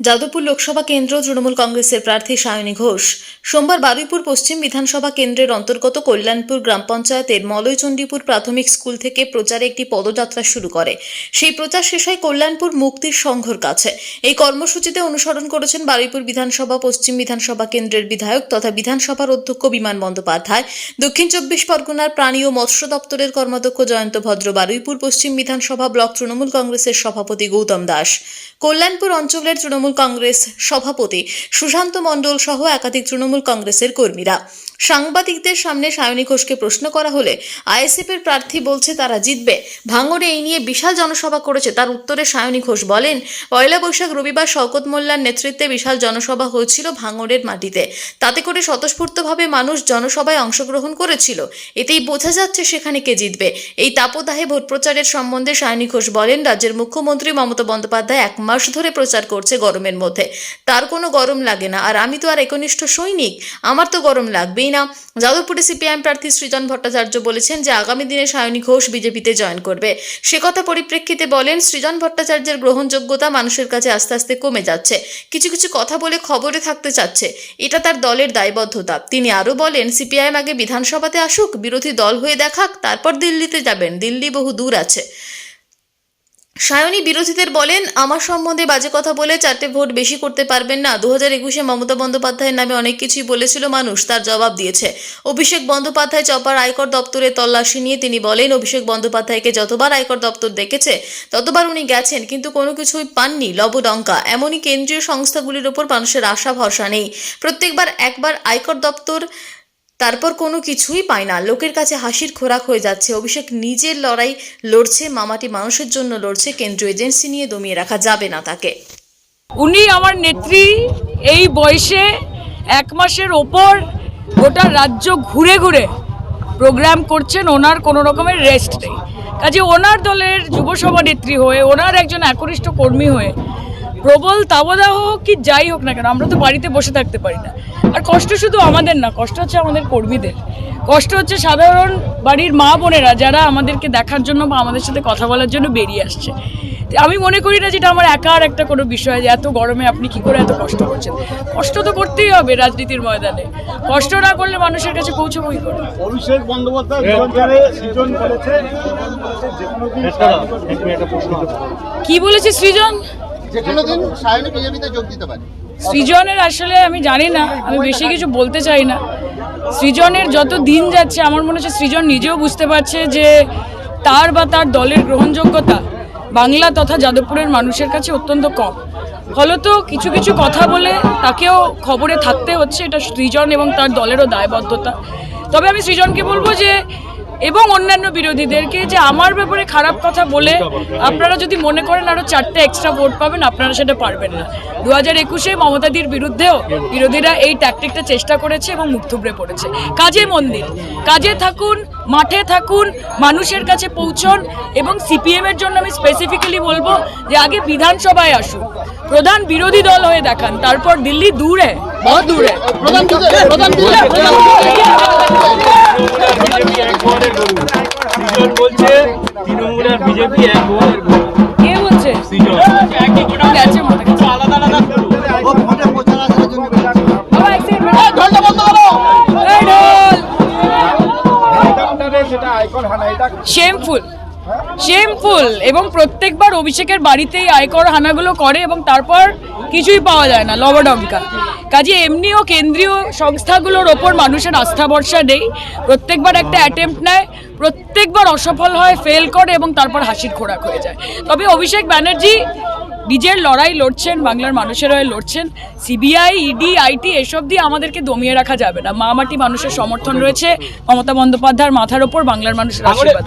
যাদবপুর লোকসভা কেন্দ্র তৃণমূল কংগ্রেসের প্রার্থী সায়নী ঘোষ। সোমবার বারুইপুর পশ্চিম বিধানসভা কেন্দ্রের অন্তর্গত কল্যাণপুর গ্রাম পঞ্চায়েতের মলয়চণ্ডীপুর প্রাথমিক স্কুল থেকে প্রচারে একটি পদযাত্রা শুরু করে। সেই প্রচার শেষ হয় কল্যাণপুর মুক্তির সংঘর কাছে। এই কর্মসূচিতে অনুসরণ করেছেন বারুইপুর বিধানসভা, পশ্চিম বিধানসভা কেন্দ্রের বিধায়ক তথা বিধানসভার অধ্যক্ষ বিমান বন্দ্যোপাধ্যায়। দক্ষিণ চব্বিশ পরগনার প্রাণী ও মৎস্য দপ্তরের কর্মাধ্যক্ষ জয়ন্ত ভদ্র, বারুইপুর পশ্চিম বিধানসভা ব্লক তৃণমূল কংগ্রেসের সভাপতি গৌতম দাস। কল্যাণপুর অঞ্চলের তৃণমূল কংগ্রেস সভাপতি সুশান্ত মণ্ডল সহ একাধিক তৃণমূল কংগ্রেসের কর্মীরা। সাংবাদিকদের সামনে সায়নী ঘোষকে প্রশ্ন করা হলে আইএসএফ এর প্রার্থী বলছে তারা জিতবে। ভাঙড়ে এই নিয়ে বিশাল জনসভা করেছে, তার উত্তরে সায়নী ঘোষ বলেন, পয়লা বৈশাখ রবিবার শওকত মোল্লার নেতৃত্বে বিশাল জনসভা হয়েছিল ভাঙড়ের মাটিতে। তাতে করে স্বতঃস্ফূর্তভাবে মানুষ জনসভায় অংশগ্রহণ করেছিল। এতেই বোঝা যাচ্ছে সেখানে কে জিতবে। এই তাপদাহে ভোট প্রচারের সম্বন্ধে সায়নী ঘোষ বলেন, রাজ্যের মুখ্যমন্ত্রী মমতা বন্দ্যোপাধ্যায় এক মাস ধরে প্রচার করছে গরমের মধ্যে। তার কোনো গরম লাগে না। আর আমি তো আর একনিষ্ঠ সৈনিক। আমার তো গরম লাগবেই না। যাদবপুরে সিপিআইএম প্রার্থী সৃজন ভট্টাচার্য বলেছেন যে, আগামী দিনে সায়নী ঘোষ বিজেপিতে জয়েন করবে। সে কথা পরিপ্রেক্ষিতে বলেন, সৃজন ভট্টাচার্যের গ্রহণযোগ্যতা মানুষের কাছে আস্তে আস্তে কমে যাচ্ছে। কিছু কিছু কথা বলে খবরে থাকতে চাচ্ছে। এটা তার দলের দায়বদ্ধতা। তিনি আরও বলেন, সিপিআইএম আগে বিধানসভাতে আসুক, বিরোধী দল হয়ে দেখাক, তারপর দিল্লিতে যাবেন। দিল্লি বহু দূর আছে। সায়নী বিরোধীদের বলেন, আমার সম্বন্ধে বাজে কথা বলে চারটে ভোট বেশি করতে পারবেন না। দু হাজার একুশে মমতা বন্দ্যোপাধ্যায়ের নামে অনেক কিছুই বলেছিল মানুষ, তার জবাব দিয়েছে। অভিষেক বন্দ্যোপাধ্যায় চপার আয়কর দপ্তরে তল্লাশি নিয়ে তিনি বলেন, অভিষেক বন্দ্যোপাধ্যায়কে যতবার আয়কর দপ্তর দেখেছে, ততবার উনি গেছেন, কিন্তু কোনো কিছুই পাননি, লবডঙ্কা। এমনই কেন্দ্রীয় সংস্থাগুলির ওপর মানুষের আশা ভরসা নেই। প্রত্যেকবার একবার আয়কর দপ্তর তারপর কোনো কিছুই পায় না। লোকের কাছে হাসির খোরাক হয়ে যাচ্ছে। অভিষেক নিজের লড়াই লড়ছে, মামাটি মানুষের জন্য লড়ছে কেন্দ্রীয় এজেন্সি নিয়ে দমিয়ে রাখা যাবে না তাকে। উনি আমার নেত্রী, এই বয়সে এক মাসের ওপর গোটা রাজ্য ঘুরে ঘুরে প্রোগ্রাম করছেন, ওনার কোনো রকমের রেস্ট নেই। কাজে ওনার দলের যুব সভানেত্রী হয়ে, ওনার একজন একনিষ্ঠ কর্মী হয়ে প্রবল তাবদাহ হোক কি যাই হোক না কেন আমরা তো বাড়িতে বসে থাকতে পারি না। আর কষ্ট শুধু আমাদের না কষ্ট হচ্ছে আমাদের কর্মীদের। কষ্ট হচ্ছে সাধারণ বাড়ির মা বোনেরা যারা আমাদেরকে দেখার জন্য বা আমাদের সাথে কথা বলার জন্য বেরিয়ে আসছে। আমি মনে করি না যেটা আমার একার একটা কোনো বিষয় যে এত গরমে আপনি কি করে এত কষ্ট করছেন। কষ্ট তো করতেই হবে রাজনীতির ময়দানে। কষ্ট না করলে মানুষের কাছে পৌঁছবো কি করে অভিষেক বন্দ্যোপাধ্যায় কি বলেছে সৃজন? যে কোনো দিন সায়নী বিজেপিতে যোগ দিতে পারে। সৃজনের আসলে আমি জানি না, আমি বেশি কিছু বলতে চাই না। সৃজনের যত দিন যাচ্ছে, আমার মনে হচ্ছে সৃজন নিজেও বুঝতে পারছে যে তার বা তার দলের গ্রহণযোগ্যতা বাংলা তথা যাদবপুরের মানুষের কাছে অত্যন্ত কম। ফলত কিছু কিছু কথা বলে তাকেও খবরে থাকতে হচ্ছে, এটা সৃজন এবং তার দলেরও দায়বদ্ধতা। তবে আমি সৃজনকে বলব যে এবং অন্যান্য বিরোধীদেরকে যে আমার ব্যাপারে খারাপ কথা বলে আপনারা যদি মনে করেন আরও চারটে এক্সট্রা ভোট পাবেন, আপনারা সেটা পারবেন না। দু হাজার একুশে মমতাদির বিরুদ্ধেও বিরোধীরা এই ট্যাকটিকটা চেষ্টা করেছে এবং মুখ থুবড়ে পড়েছে। কাজে মন্দির। কাজে থাকুন, মাঠে থাকুন, মানুষের কাছে পৌঁছন এবং সিপিএম এর জন্য আমি স্পেসিফিক্যালি বলব যে আগে বিধানসভায় আসুন। প্রধান বিরোধী দল হয়ে দেখান, তারপর দিল্লি দূরে বহু দূরে, প্রধান বিজেপি এক কে বলছে? সৃজন। গেছে মনে আলাদা আলাদা ও ভোটে প্রচার আসার জন্য বাবা, এক second, ঢোলটা বন্ধ করো। এই ঢোল। সেটা আইকন হানা এটা শেমফুল শেমফুল এবং প্রত্যেকবার অভিষেকের বাড়িতেই আয়কর হানাগুলো করে এবং তারপর কিছুই পাওয়া যায় না লবডঙ্কা। কাজে এমনিও কেন্দ্রীয় সংস্থাগুলোর ওপর মানুষের আস্থা ভরসা নেই। প্রত্যেকবার একটা অ্যাটেম্প্ট নেয় প্রত্যেকবার অসফল হয় ফেল করে এবং তারপর হাসির খোরাক হয়ে যায়। তবে অভিষেক ব্যানার্জি নিজের লড়াই লড়ছেন বাংলার মানুষের হয়ে লড়ছেন। সিবিআই ইডি আইটি এসব দিয়ে আমাদেরকে দমিয়ে রাখা যাবে না। মা মাটি মানুষের সমর্থন রয়েছে। মমতা বন্দ্যোপাধ্যায়ের মাথার ওপর বাংলার মানুষের আশীর্বাদ